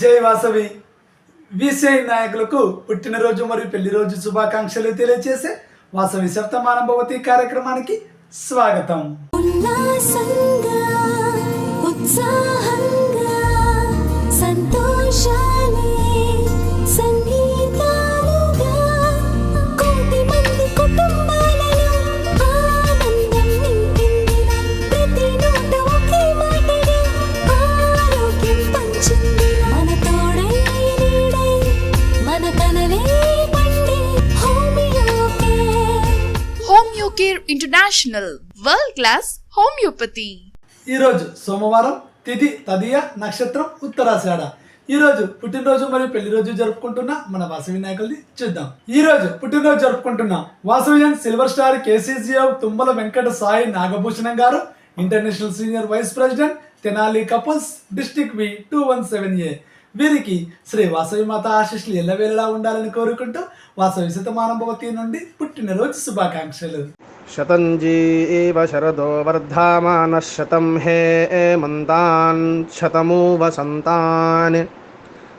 జై వాసవి. విసిఐ నాయకులకు పుట్టినరోజు మరియు పెళ్ళి రోజు శుభాకాంక్షలు తెలియజేసే వాసవి సప్తమాన భవతి కార్యక్రమానికి స్వాగతం. ఇంటర్నేషనల్ వరల్డ్ క్లాస్ హోమియోపతి ఈరోజు సోమవారం తిథి తదియ నక్షత్రం ఉత్తరాషాఢ ఈ రోజు పుట్టినరోజు మరియు పెళ్ళి రోజు జరుపుకుంటున్న మన వాసవి నాయకుల్ని చూద్దాం. ఈ రోజు పుట్టినరోజు జరుపుకుంటున్న Vasavian silver star KCCF Tummala Venkata Sai Nagabhushanam garu international senior vice president Tenali couples district V two one seven A. వీరికి శ్రీ వాసవి మాత ఆశీస్సులు ఎల్లవేళలా ఉండాలని కోరుకుంటూ వాసవి శతమానభవతి నుండి పుట్టినరోజు శుభాకాంక్షలు. शतञ्जी एव शरदो वर्धामानः शतं हे मन्तान् शतमु वसन्तान्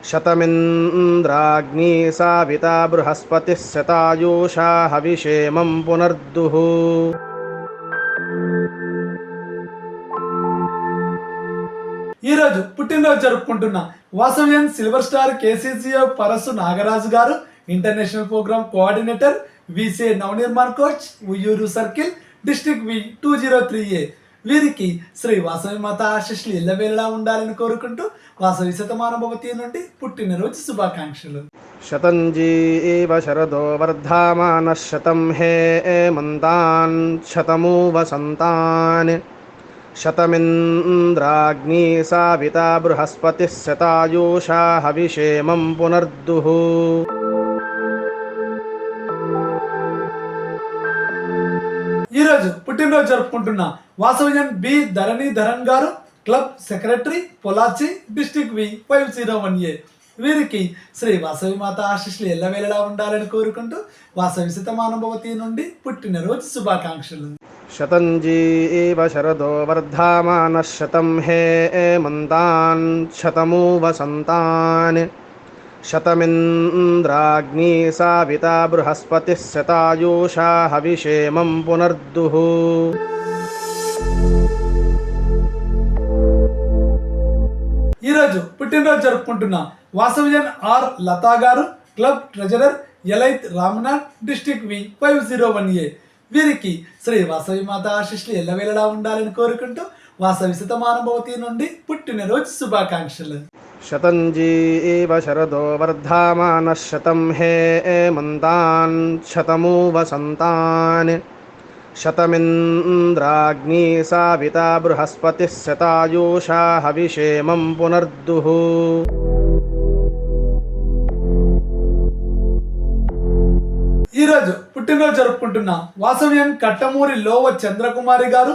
शतमिन्द्राग्नी साविता बृहस्पतिः शतायुषा हविषेमं पुनर्दुः ఈ రోజు పుట్టినరోజు జరుపుకుంటున్న Vasavyan silver star KCCF Parasu Nagaraju garu international programme coordinator విసే Navanirman coach Uyyuru circle district V two zero three A. వీరికి శ్రీ వాసవి మాత ఆశిష్లు ఎల్లవేళలా ఉండాలని కోరుకుంటూ వాసవి శతమానుభవతి నుండి పుట్టినరోజు శుభాకాంక్షలు. శతంజీ శరదో వర్ధమాన శతం హే మంతాన్ శతమూ వసంతాన్ శతమింద్రాగ్ని సావిత బృహస్పతి శతాయూషా హవిషేమం పునర్దుః. ఈరోజు పుట్టినరోజు జరుపుకుంటున్న వాసవజన్ B Dharani Dharan garu club secretary Pollachi district V five zero one A. వీరికి శ్రీ వాసవి మాత ఆశీస్సులు ఎల్లవేళలా ఉండాలని కోరుకుంటూ వాసవి శతమానుభవతి నుండి పుట్టినరోజు శుభాకాంక్షలు. శతంజీ శరదో వర్ధామాన శతం హే మంతాన్ శతమూ వసంతాన్ शतमिन्द्राग्नी साविता बृहस्पतिः शतायुषा हविषेमं पुनर्दुः ఈ రోజు పుట్టినరోజు జరుపుకుంటున్న Vasavyan R Latha garu club treasurer ఎలైత్ Ramanath district V five zero one A వీరికి శ్రీ వాసవి మాత ఆశీస్సులు ఎల్లవేళలా ఉండాలని కోరుకుంటూ వాసవి సుతమానుభవతి నుండి పుట్టినరోజు శుభాకాంక్షలు. శతంజీ ఏవ శరదో వర్ధామాన శతం హే మంతాన్ శతమూ వసంతాన్ శతమింద్రాగ్ని సావిత బృహస్పతి శతాయూషా హవిషేమం పునర్దుః. ఈరోజు పుట్టినరోజు జరుపుకుంటున్న వాసవ్యం Kattamuri Lova Chandrakumari garu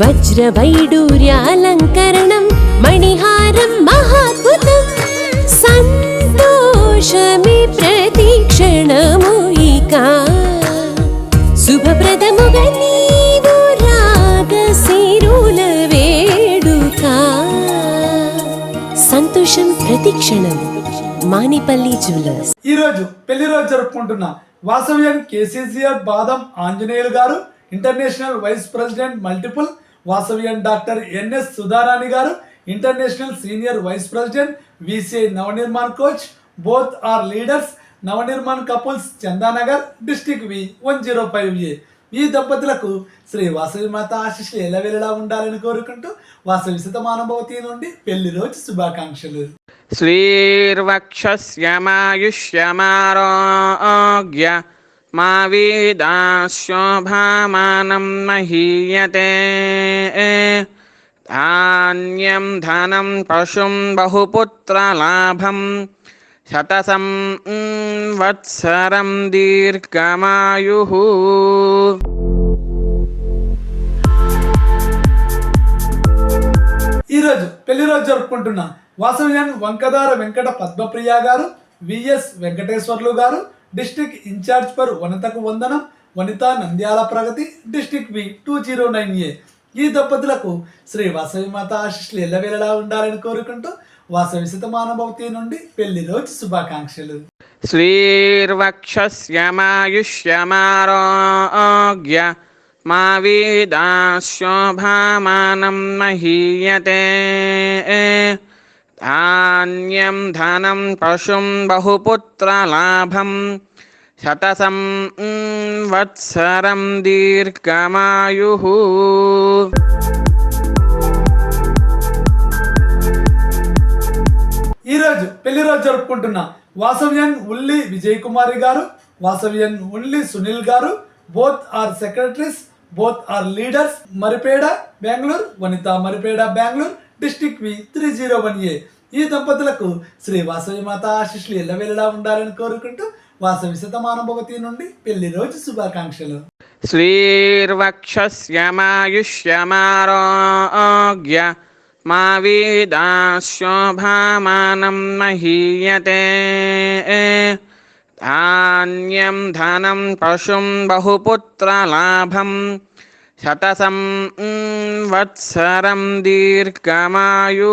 వజ్రవైడూర్యాలంకరణం మణిహారం మహాద్భుతం సంతోషమి ప్రతిక్షణము ఇక. శుభప్రదముగా వేడుక. సంతోషం ప్రతిక్షణం మానిపల్లి జ్యువెలర్స్. ఈ రోజు పెళ్ళి రోజు జరుపుకుంటున్న వాసవ్యం KCCR Badam Anjaneyulu garu international vice president multiple వాసవ్యం doctor N S Sudharani garu international senior vice president VCI Navanirman coach both are leaders Navanirman couples Chandanagar district V one zero five A ఈ దంపతులకు శ్రీ వాసవి మాత ఆశీస్సులు ఎల్లవేళలా ఉండాలని కోరుకుంటూ వాసవి శతమానుభవతి నుండి పెళ్లి రోజు శుభాకాంక్షలు श्रीर्वक्षस्यमायुष्यमारोग्य మా వీదా మహీయతే ధాన్యం ధనం పశుం బహుపుత్రలాభం శతసం వత్సరం దీర్ఘమాయు ఈరోజు పెళ్ళి రోజు జరుపుకుంటున్న వాసవ్యాన్ వంకదార వెంకట పద్మప్రియ గారు విఎస్ వెంకటేశ్వర్లు గారు డిస్టిక్ ఇన్ఛార్జ్ పర్ వనితకు వందనం Vanitha Nandyala Pragathi district B two zero nine A. ఈ దంపతులకు శ్రీ వాసవి మాత ఆశిష్లు ఎల్లవేళలా ఉండాలని కోరుకుంటూ వాసవి శతమానభక్తి నుండి పెళ్ళి రోజు శుభాకాంక్షలు. శ్రీర్వక్షమాయుష్యమారోగ్య మా వీదాశోభామానం మహీయతే. ధాన్యం ధనం పశుం బహుపుత్రలాభం శతసం వత్సరం దీర్ఘమాయు ఈరోజు పెళ్ళి రోజు జరుపుకుంటున్న వాసవ్యన్ ఉల్లి విజయ్ కుమారి గారు Vasavian Ulli Sunil garu both are secretaries both are leaders Maripeda Bengaluru Vanitha Maripeda Bengaluru district V three zero one A. ఈ దంపతులకు శ్రీ వాసవి మాత ఆశిష్లు ఎల్లవెల్లలా ఉండాలని కోరుకుంటూ వాసవి శతమానుభవతి నుండి పెళ్ళి రోజు శుభాకాంక్షలు. శ్రీర్వక్షమాయుష్యమారోగ్య మా వీదాశోభామానం మహీయతే. ధాన్యం ధనం పశుం బహుపుత్రలాభం శతసం వత్సరం దీర్ఘమాయు.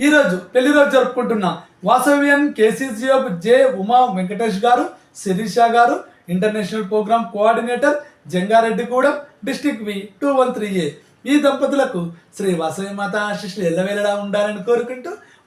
ఈరోజు పెళ్ళి రోజు జరుపుకుంటున్న వాసవ్యం KCCF J Uma Venkatesh garu Sirisha garu international programme coordinator Jangareddy కూడా district V two one three A. ఈ దంపతులకు శ్రీ వాసవి మాత ఆశిష్లు ఎల్లవేళలా ఉండాలని కోరుకుంటూ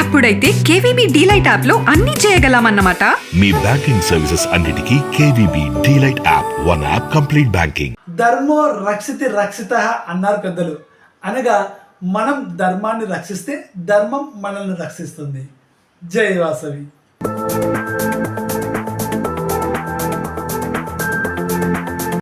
అప్పుడైతే కేవీబీ డీలైట్ యాప్లో అన్ని చేయగలమన్నమాట. మీ బ్యాంకింగ్ సర్వీసెస్ అన్నిటికీ KVB DLite app one app complete banking. ధర్మో రక్షితి రక్షిత అన్నారు పెద్దలు. అనగా మనం ధర్మాన్ని రక్షిస్తే ధర్మం మనల్ని రక్షిస్తుంది. జై వాసవి.